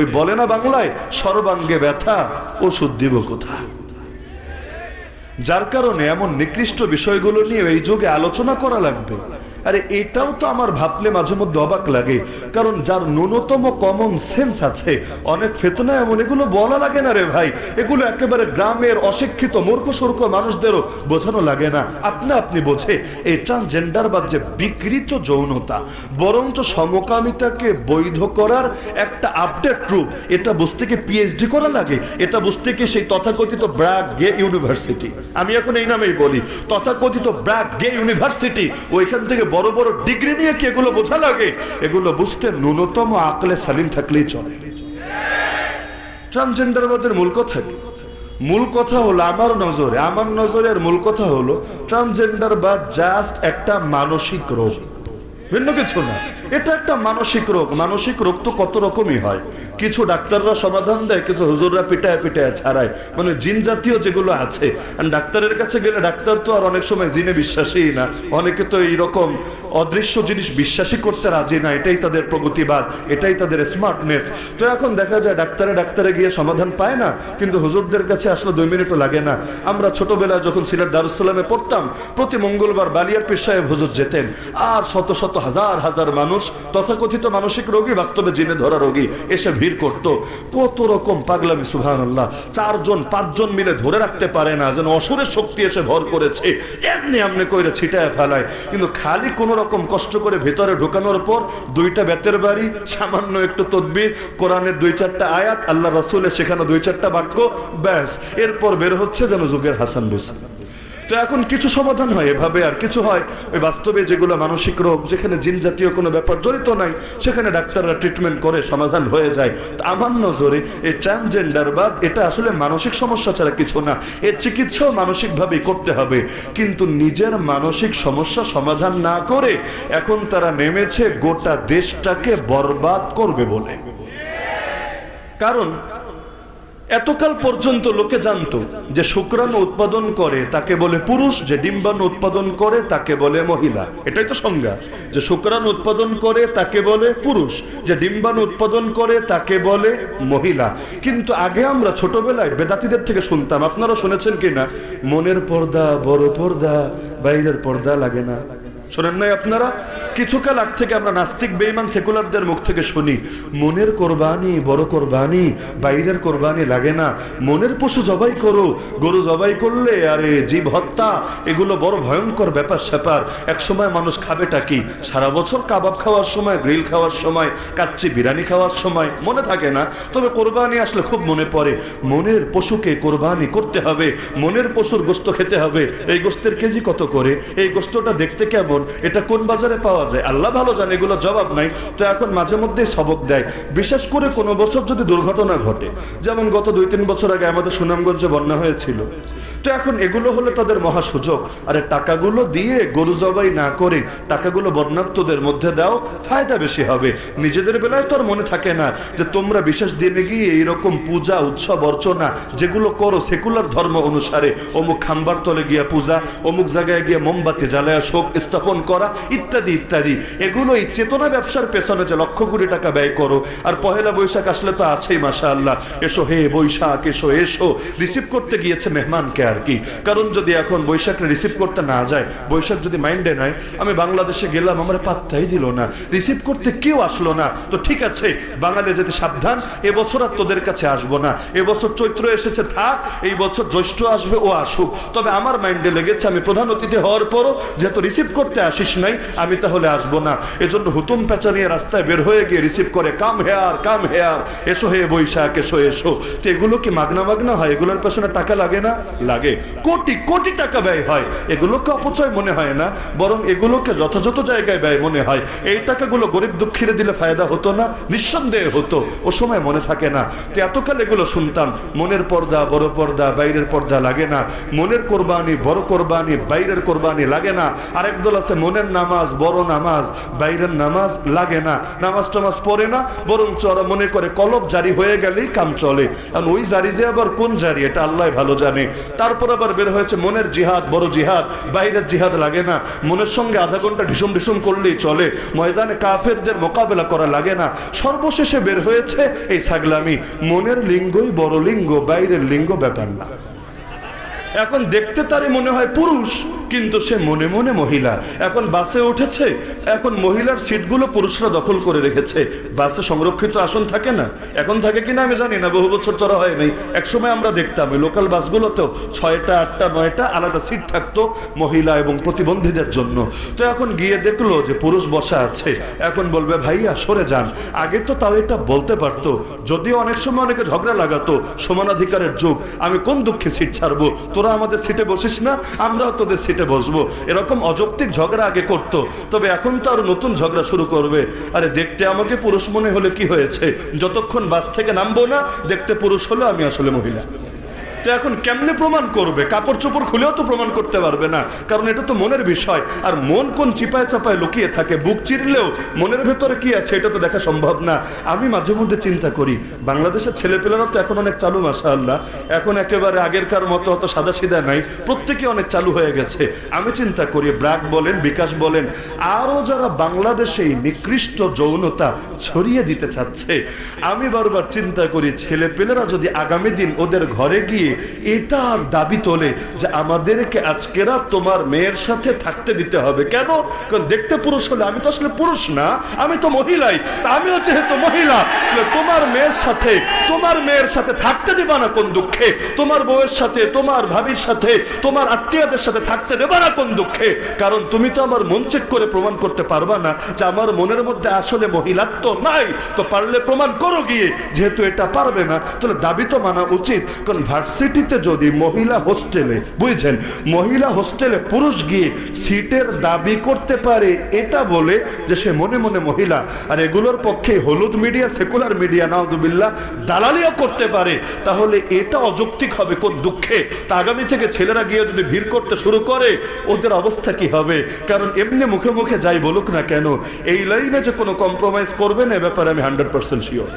ওই বলে না বাংলায়, সর্বাঙ্গে ব্যথা, ওষুধ দিব কোথায়? যার কারণে এমন নিকৃষ্ট বিষয়গুলো নিয়ে এই যুগে আলোচনা করা লাগবে। আরে এটাও তো আমার ভাবলে মাঝে মধ্যে অবাক লাগে। কারণ যার ন্যূনতম কমন সেন্স আছে, অনেক ফেতনা এমন, এগুলো বলা লাগে না রে ভাই। এগুলো একেবারে গ্রামের অশিক্ষিত মূর্খ সূর্খ মানুষদেরও বোঝানো লাগে না। আপনি আপনি বোঝে, এই ট্রান্সজেন্ডার বা যে বিকৃত যৌনতা, বরঞ্চ সমকামিতাকে বৈধ করার একটা আপডেট রূপ এটা বুঝতে কি পিএইচডি করা লাগে? এটা বুঝতে কি সেই তথাকথিত ব্র্যাক গে ইউনিভার্সিটি? আমি এখন এই নামেই বলি, তথাকথিত ব্র্যাক গে ইউনিভার্সিটি, ওইখান থেকে বড় বড় ডিগ্রি নিয়ে কি এগুলো বোঝা লাগে? এগুলো বুঝতে ন্যূনতম আকলে সালিম থাকলেই চলে। ট্রান্সজেন্ডারবাদের মূল কথা কি? মূল কথা হলো আমার নজরে। আমার নজরের মূল কথা হলো ট্রান্সজেন্ডার বা জাস্ট একটা মানসিক রোগ। ভিন্ন কিছু না। এটা একটা মানসিক রোগ। মানসিক রোগ তো কত রকমই হয়। কিছু ডাক্তাররা সমাধান দেয়, কিছু হুজুররা পিটায় পিটায় ছাড়ায়। মানে জিন জাতীয় যেগুলো আছে ডাক্তারের কাছে গেলে ডাক্তার তো আর অনেক সময় জিনে বিশ্বাসী না। অনেকে তো এইরকম অদৃশ্য জিনিস বিশ্বাসী করতে রাজি না। এটাই তাদের প্রগতিবাদ, এটাই তাদের স্মার্টনেস তো এখন দেখা যায় ডাক্তারে ডাক্তারে গিয়ে সমাধান পায় না, কিন্তু হুজুরদের কাছে আসলে দুই মিনিটও লাগে না। আমরা ছোটবেলায় যখন সিলেট দারুসালামে পড়তাম, প্রতি মঙ্গলবার বালিয়ার পেশায় হুজুর যেতেন, আর শত শত হাজার হাজার মানুষ তথাকথিত মানসিক রোগী, বাস্তবে জিনে ধরা রোগী এসে ভিড় করত। কত রকম পাগলামি সুহান আল্লাহ চারজন, পাঁচজন মিলে ধরে রাখতে পারে না, যেন অসুরের শক্তি এসে ভর করেছে। এমনি এমনি কইরে ছিটায় ফেলায়। কিন্তু খালি কোনো রকম কষ্ট করে ভেতরে ঢোকানোর পর দুইটা বেতের বাড়ি, সামান্য একটু তদবির, কোরআনের দুই চারটা আয়াত আল্লাহ রসুলের সেখানে দুই চারটা বাক্য, ব্যাস। এরপর বের হচ্ছে যেন যুগের হাসান বুসান তো এখন কিছু সমাধান হয়, এভাবে আর কিছু হয়। ওই বাস্তবে যেগুলো মানসিক রোগ, যেখানে জিন জাতীয় কোনো ব্যাপার জড়িত নাই, সেখানে ডাক্তাররা ট্রিটমেন্ট করে সমাধান হয়ে যায়। তো আমার নজরে এই ট্রান্সজেন্ডার বা এটা আসলে মানসিক সমস্যা ছাড়া কিছু না। এর চিকিৎসাও মানসিকভাবেই করতে হবে। কিন্তু নিজের মানসিক সমস্যা সমাধান না করে এখন তারা নেমেছে গোটা দেশটাকে বরবাদ করবে বলে। কারণ এতকাল পর্যন্ত লোকে জানতো যে শুক্রাণু উৎপাদন করে, তাকে বলে পুরুষ, যে ডিম্বাণু উৎপাদন করে, তাকে বলে মহিলা। এটাই তো সংজ্ঞা। যে শুক্রাণু উৎপাদন করে, তাকে বলে পুরুষ। যে ডিম্বাণু উৎপাদন করে, তাকে বলে মহিলা। কিন্তু আগে আমরা ছোটবেলায় বেদাতিদের থেকে শুনতাম, আপনারা শুনেছেন কিনা মনের পর্দা, বড় পর্দা, বাইরের পর্দা লাগে না। শোনেন নাই আপনারা? কিছুকাল আগ থেকে আমরা নাস্তিক বেইমান সেকুলারদের মুখ থেকে শুনি, মনের কোরবানি, বড় কোরবানি, বাইরের কোরবানি লাগে না, মনের পশু জবাই করো, গরু জবাই করলে, আরে জীব হত্যা, এগুলো বড় ভয়ঙ্কর ব্যাপার স্যাপার। এক সময় মানুষ খাবেটা কি? সারা বছর কাবাব খাওয়ার সময়, গ্রিল খাওয়ার সময়, কাচ্চি বিরিয়ানি খাওয়ার সময়, মনে থাকে না? তবে কোরবানি আসলে খুব মনে পড়ে। মনের পশুকে কোরবানি করতে হবে, মনের পশুর গোস্ত খেতে হবে। এই গোস্তের কেজি কত করে? এই গোস্তটা দেখতে কেমন? এটা কোন বাজারে পাওয়া যায়। আল্লাহ ভালো জানে, এগুলো জবাব নাই। তো এখন মাঝে মধ্যে সবক দেয়। বিশেষ করে কোনো বছর যদি দুর্ঘটনা ঘটে, যেমন গত দুই তিন বছর আগে আমাদের সুনামগঞ্জে বন্যা হয়েছিল। তো এখন এগুলো হলে তাদের মহা সুযোগ। আরে টাকাগুলো দিয়ে গরু জবাই না করে টাকাগুলো বর্ণাত্মদের মধ্যে দাও, ফায়দা বেশি হবে। নিজেদের বেলায় তো আর মনে থাকে না যে তোমরা বিশেষ দিনে গিয়ে এইরকম পূজা, উৎসব, অর্চনা যেগুলো করো সেকুলার ধর্ম অনুসারে। অমুক খাম্বার তলে গিয়া পূজা, অমুক জায়গায় গিয়ে মোমবাতি জ্বালায়া শোক স্থাপন করা ইত্যাদি ইত্যাদি। এগুলো এই চেতনা ব্যবসার পেছনে যে লক্ষ কোটি টাকা ব্যয় করো। আর পহেলা বৈশাখ আসলে তো আছেই মাসা আল্লাহ এসো হে বৈশাখ, এসো এসো। রিসিভ করতে গিয়েছে মেহমানকে আর কি কারণ যদি এখন বৈশাখে রিসিভ করতে না যায়, বৈশাখ যদি মাইন্ডে নাই আমি বাংলাদেশে গেলাম, আমার পাত্তাই দিল না। রিসিভ করতে কেউ আসলো না। তো ঠিক আছে, বাঙালি যেতে সাবধান, এবছর আর তোদের কাছে আসব না। এবছর চৈত্র এসেছে, থাক, এই বছর জ্যৈষ্ঠ আসবে, ও আসুক। তবে আমার মাইন্ডে লেগেছে, আমি প্রধান অতিথি হওয়ার পরও যেহেতু রিসিভ করতে আসিস নাই, আমি তাহলে আসব না। এজন্য হুতুম পেঁচা নিয়ে রাস্তায় বের হয়ে গিয়ে রিসিভ করে কাম হেয়ার কাম হেয়ার এসো হে বৈশাখ, এসো এসো। তো এগুলো কি মাগনা মাগনা হয়? এগুলোর পেছনে টাকা লাগে না? লাগে। কোটি কোটি টাকা ব্যয় হয়। এগুলোকে অপচয় মনে হয় না, বরং এগুলোকে যথাযথ জায়গায় ব্যয় মনে হয়। এই টাকাগুলো গরিব দুঃখীরে দিলে ফায়দা হতো না, নিঃসন্দেহে হতো। ও সময় মনে থাকে না। এতকাল এগুলো শুনতাম। মনের পর্দা, বড় পর্দা, বাইরের পর্দা লাগে না। মনের কোরবানি, বড় কোরবানি, বাইরের কোরবানি লাগে না। আরেক দল আছে, মনের নামাজ, বড় নামাজ, বাইরের নামাজ লাগে না। নামাজ টামাজ পড়ে না বরং চড়া মনে করে কলব জারি হয়ে গেলেই কাম চলে। কারণ ওই জারি যে আবার কোন জারি? এটা আল্লাহ ভালো জানে। তার তারপর আবার বের হয়েছে মনের জিহাদ, বড় জিহাদ, বাইরের জিহাদ লাগে না। মনের সঙ্গে আধা ঘণ্টা ঢিসুম ঢিসুম করলেই চলে। ময়দানে কাফেরদের মোকাবেলা করা লাগে না। সর্বশেষে বের হয়েছে এই ছাগলামি। মনের লিঙ্গই বড় লিঙ্গ, বাইরের লিঙ্গ ব্যাপার না। এখন দেখতে তারে মনে হয় পুরুষ। কিন্তু সে মনে মনে মহিলা। এখন বাসে উঠেছে, এখন মহিলার সিটগুলো পুরুষরা দখল করে রেখেছে। বাসে সংরক্ষিত আসন থাকে না, এখন থাকে কিনা আমি জানি না, বহু বছর চড়া হয় নাই। একসময় আমরা দেখতাম লোকাল বাসগুলোতেও ছয়টা, আটটা, নয়টা আলাদা সিট থাকতো মহিলা এবং প্রতিবন্ধীদের জন্য। তো এখন গিয়ে দেখল যে পুরুষ বসা আছে। এখন বলবে, ভাইয়া, সরে যান। আগে তো তাও এটা বলতে পারতো। যদিও অনেক সময় অনেকে ঝগড়া লাগাতো, সমানাধিকারের যুগ, আমি কোন দুঃখে সিট ছাড়বো? তোরা আমাদের সিটে বসিস না, আমরাও তোদের সিটে বসবো। এরকম অযৌক্তিক ঝগড়া আগে করত। তবে এখন তো আরও নতুন ঝগড়া শুরু করবে। আরে দেখতে আমাকে পুরুষ মনে হলে কি হয়েছে? যতক্ষণ বাস থেকে নামবো না, দেখতে পুরুষ হলো আমি আসলে মহিলা। তো এখন কেমনে প্রমাণ করবে? কাপড় চোপড় খুলেও তো প্রমাণ করতে পারবে না। কারণ এটা তো মনের বিষয়। আর মন কোন চিপায় চাপায় লুকিয়ে থাকে, বুক চিরলেও মনের ভেতরে কি আছে এটা তো দেখা সম্ভব না। আমি মাঝে মধ্যে চিন্তা করি, বাংলাদেশের ছেলেপেলেরা তো এখন অনেক চালু মাসা আল্লাহ এখন একেবারে আগেরকার মতো অত সাদা সিধা নাই। প্রত্যেকে অনেক চালু হয়ে গেছে। আমি চিন্তা করি ব্র্যাক বলেন, বিকাশ বলেন, আরও যারা বাংলাদেশে নিকৃষ্ট যৌনতা ছড়িয়ে দিতে চাচ্ছে, আমি বারবার চিন্তা করি, ছেলেপেলেরা যদি আগামী দিন ওদের ঘরে গিয়ে এটার দাবি তোলে যে আমাদেরকে আজকেরা তোমার মেয়ের সাথে থাকতে দিতে হবে। কেন? কারণ দেখতে পুরুষ হলে আমি তো আসলে পুরুষ না, আমি তো মহিলাই, তা আমিও যেহেতু মহিলা তোমার মেয়ের সাথে, তোমার মেয়ের সাথে থাকতে দিবা না কোন দুঃখে? তোমার বউয়ের সাথে, তোমার ভাবির সাথে, তোমার আত্মীয়দের সাথে থাকতে দেবা না কোন দুঃখে? কারণ তুমি তো আমার মন চেক করে প্রমাণ করতে পারবা না যে আমার মনের মধ্যে আসলে মহিলাত্ব নাই। তো পারলে প্রমাণ করো গিয়ে, যেহেতু এটা পারবে না, তাহলে দাবি তো মানা উচিত। কারণ ভার্সিটিতে যদি মহিলা হোস্টেলে, বুঝছেন? মহিলা হোস্টেলে পুরুষ গিয়ে সিটের দাবি করতে পারে, এটা বলে যে সে মনে মনে মহিলা। আর এগুলোর পক্ষে হলুদ মিডিয়া, সেকুলার মিডিয়া নাউজুবিল্লাহ দালালিও করতে পারে। তাহলে এটা অযৌক্তিক হবে কোন দুঃখে? তা আগামী থেকে ছেলেরা গিয়ে যদি ভিড় করতে শুরু করে, ওদের অবস্থা কি হবে? কারণ এমনি মুখে মুখে যাই বলুক না কেন, এই লাইনে যে কোনো কম্প্রোমাইজ করবে না, এ ব্যাপারে আমি হান্ড্রেড পার্সেন্ট শিওর